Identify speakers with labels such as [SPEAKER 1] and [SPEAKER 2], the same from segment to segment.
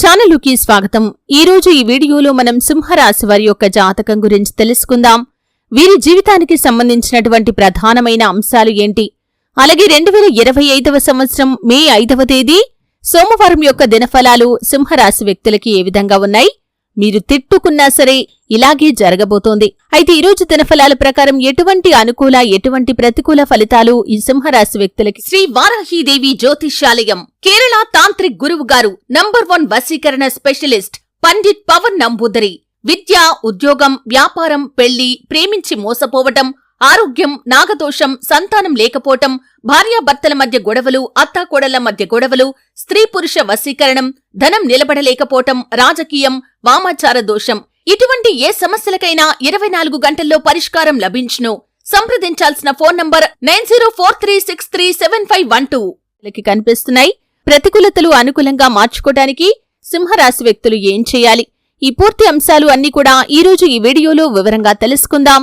[SPEAKER 1] ఛానలుకి స్వాగతం. ఈ రోజు ఈ వీడియోలో మనం సింహరాశి వారి యొక్క జాతకం గురించి తెలుసుకుందాం. వీరి జీవితానికి సంబంధించినటువంటి ప్రధానమైన అంశాలు ఏంటి? అలాగే రెండు వేల ఇరవై ఐదవ సంవత్సరం మే ఐదవ తేదీ సోమవారం యొక్క దినఫలాలు సింహరాశి వ్యక్తులకి ఏ విధంగా ఉన్నాయి? మీరు తిట్టుకున్నా సరే ఇలాగే జరగబోతోంది. అయితే ఈ రోజు దినఫలాల ప్రకారం ఎటువంటి అనుకూల ఎటువంటి ప్రతికూల ఫలితాలు ఈ సింహరాశి వ్యక్తులకి? శ్రీ వారాహీదేవి జ్యోతిష్యాలయం కేరళ తాంత్రిక్ గురువు గారు నంబర్ వన్ వశీకరణ స్పెషలిస్ట్ పండిట్ పవన్ నంబూదరి. విద్య ఉద్యోగం వ్యాపారం పెళ్ళి ప్రేమించి మోసపోవటం ఆరోగ్యం నాగదోషం సంతానం లేకపోవటం భార్యాభర్తల మధ్య గొడవలు అత్తాకోడళ్ళ మధ్య గొడవలు స్త్రీ పురుష వశీకరణం ధనం నిలబడలేకపోవటం రాజకీయం వామాచార దోషం. ఇటువంటి ఏ సమస్యలకైనా ఇరవై నాలుగు గంటల్లో పరిష్కారం లభించును. సంప్రదించాల్సిన phone number nine zero four three six three seven five one two. కనిపిస్తున్నాయి. ప్రతికూలతలు అనుకూలంగా మార్చుకోవడానికి సింహరాశి వ్యక్తులు ఏం చేయాలి? ఈ పూర్తి అంశాలు అన్ని కూడా ఈ రోజు ఈ వీడియోలో వివరంగా తెలుసుకుందాం.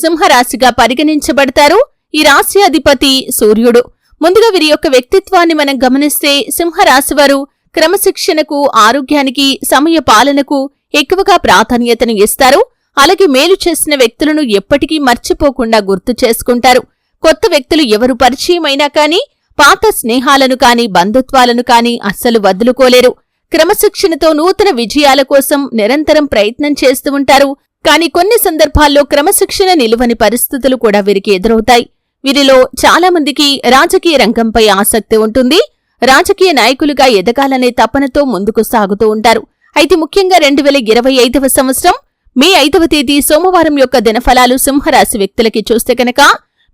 [SPEAKER 1] సింహరాశిగా పరిగణించబడతారు. ఈ రాశి అధిపతి సూర్యుడు. ముందుగా వీరి యొక్క వ్యక్తిత్వాన్ని మనం గమనిస్తే సింహరాశి వారు క్రమశిక్షణకు ఆరోగ్యానికి సమయ పాలనకు ఎక్కువగా ప్రాధాన్యతను ఇస్తారు. అలాగే మేలు చేసిన వ్యక్తులను ఎప్పటికీ మర్చిపోకుండా గుర్తు చేసుకుంటారు. కొత్త వ్యక్తులు ఎవరు పరిచయమైనా కానీ పాత స్నేహాలను కాని బంధుత్వాలను కాని అస్సలు వదులుకోలేరు. క్రమశిక్షణతో నూతన విజయాల కోసం నిరంతరం ప్రయత్నం చేస్తూ ఉంటారు. కానీ కొన్ని సందర్భాల్లో క్రమశిక్షణ నిలువని పరిస్థితులు కూడా వీరికి ఎదురవుతాయి. వీరిలో చాలా మందికి రాజకీయ రంగంపై ఆసక్తి ఉంటుంది. రాజకీయ నాయకులుగా ఎదగాలనే తపనతో ముందుకు సాగుతూ ఉంటారు. అయితే ముఖ్యంగా రెండు వేల ఇరవై ఐదవ సంవత్సరం మే ఐదవ తేదీ సోమవారం యొక్క దినఫలాలు సింహరాశి వ్యక్తులకి చూస్తే కనుక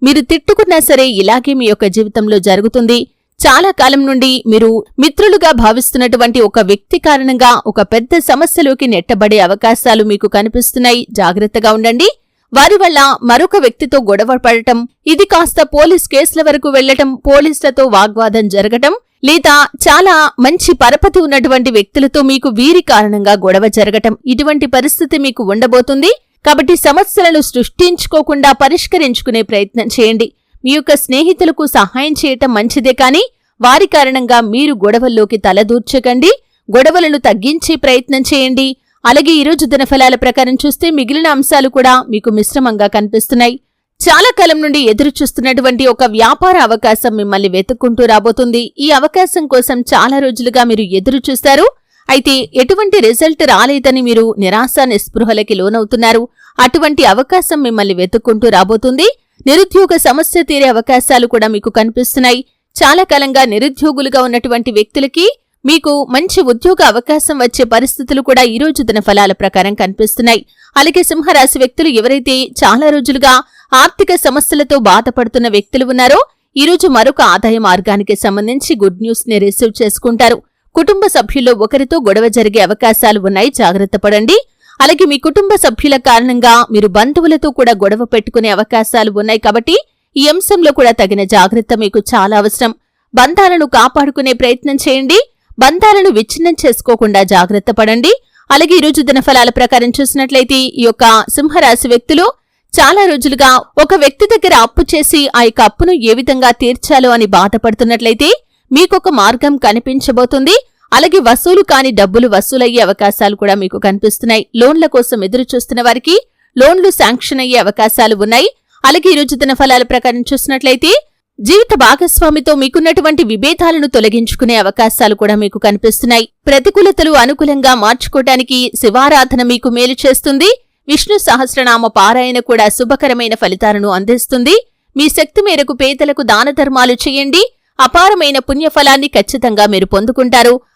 [SPEAKER 1] మీరు తిట్టుకున్నా సరే ఇలాగే మీ యొక్క జీవితంలో జరుగుతుంది. చాలా కాలం నుండి మీరు మిత్రులుగా భావిస్తున్నటువంటి ఒక వ్యక్తి కారణంగా ఒక పెద్ద సమస్యలోకి నెట్టబడే అవకాశాలు మీకు కనిపిస్తున్నాయి. జాగ్రత్తగా ఉండండి. వారి వల్ల మరొక వ్యక్తితో గొడవ పడటం ఇది కాస్త పోలీస్ కేసుల వరకు వెళ్ళటం పోలీసులతో వాగ్వాదం జరగటం లేదా చాలా మంచి పరపతి ఉన్నటువంటి వ్యక్తులతో మీకు వీరి కారణంగా గొడవ జరగటం ఇటువంటి పరిస్థితి మీకు ఉండబోతుంది. కాబట్టి సమస్యలను సృష్టించుకోకుండా పరిష్కరించుకునే ప్రయత్నం చేయండి. మీ యొక్క స్నేహితులకు సహాయం చేయటం మంచిదే కానీ వారి కారణంగా మీరు గొడవల్లోకి తలదూర్చకండి. గొడవలను తగ్గించే ప్రయత్నం చేయండి. అలాగే ఈరోజు దినఫలాల ప్రకారం చూస్తే మిగిలిన అంశాలు కూడా మీకు మిశ్రమంగా కనిపిస్తున్నాయి. చాలా కాలం నుండి ఎదురు చూస్తున్నటువంటి ఒక వ్యాపార అవకాశం మిమ్మల్ని వెతుక్కుంటూ రాబోతుంది. ఈ అవకాశం కోసం చాలా రోజులుగా మీరు ఎదురు చూస్తారు అయితే ఎటువంటి రిజల్ట్ రాలేదని మీరు నిరాశ నిస్పృహలకి లోనవుతున్నారు. అటువంటి అవకాశం మిమ్మల్ని వెతుక్కుంటూ రాబోతుంది. నిరుద్యోగ సమస్య తీరే అవకాశాలు కూడా మీకు కనిపిస్తున్నాయి. చాలా కాలంగా నిరుద్యోగులుగా ఉన్నటువంటి వ్యక్తులకి మీకు మంచి ఉద్యోగ అవకాశం వచ్చే పరిస్థితులు కూడా ఈ రోజు దిన ఫలాల ప్రకారం కనిపిస్తున్నాయి. అలాగే సింహరాశి వ్యక్తులు ఎవరైతే చాలా రోజులుగా ఆర్థిక సమస్యలతో బాధపడుతున్న వ్యక్తులు ఉన్నారో ఈ రోజు మరొక ఆదాయ మార్గానికి సంబంధించి గుడ్ న్యూస్ని రిసీవ్ చేసుకుంటారు. కుటుంబ సభ్యుల్లో ఒకరితో గొడవ జరిగే అవకాశాలు ఉన్నాయి. జాగ్రత్త పడండి. అలాగే మీ కుటుంబ సభ్యుల కారణంగా మీరు బంధువులతో కూడా గొడవ పెట్టుకునే అవకాశాలు ఉన్నాయి కాబట్టి ఈ అంశంలో కూడా తగిన జాగ్రత్త మీకు చాలా అవసరం. బంధాలను కాపాడుకునే ప్రయత్నం చేయండి. బంధాలను విచ్ఛిన్నం చేసుకోకుండా జాగ్రత్త పడండి. అలాగే ఈరోజు దినఫలాల ప్రకారం చూసినట్లయితే ఈ యొక్క సింహరాశి వ్యక్తులు చాలా రోజులుగా ఒక వ్యక్తి దగ్గర అప్పు చేసి ఆ యొక్క అప్పును ఏ విధంగా తీర్చాలో అని బాధపడుతున్నట్లయితే మీకొక మార్గం కనిపించబోతుంది. అలాగే వసూలు కాని డబ్బులు వసూలయ్యే అవకాశాలు కూడా మీకు కనిపిస్తున్నాయి. లోన్ల కోసం ఎదురు చూస్తున్న వారికి లోన్లు శాంక్షన్ అయ్యే అవకాశాలు ఉన్నాయి. అలాగే ఈరోజు దిన ఫలాల ప్రకారం చూసినట్లయితే జీవిత భాగస్వామితో మీకున్నటువంటి విభేదాలను తొలగించుకునే అవకాశాలు కూడా మీకు కనిపిస్తున్నాయి. ప్రతికూలతలు అనుకూలంగా మార్చుకోవటానికి శివారాధన మీకు మేలు చేస్తుంది. విష్ణు సహస్రనామ పారాయణ కూడా శుభకరమైన ఫలితాలను అందిస్తుంది. మీ శక్తి మేరకు పేదలకు దాన ధర్మాలు చేయండి. అపారమైన పుణ్యఫలాన్ని ఖచ్చితంగా మీరు పొందుకుంటారు.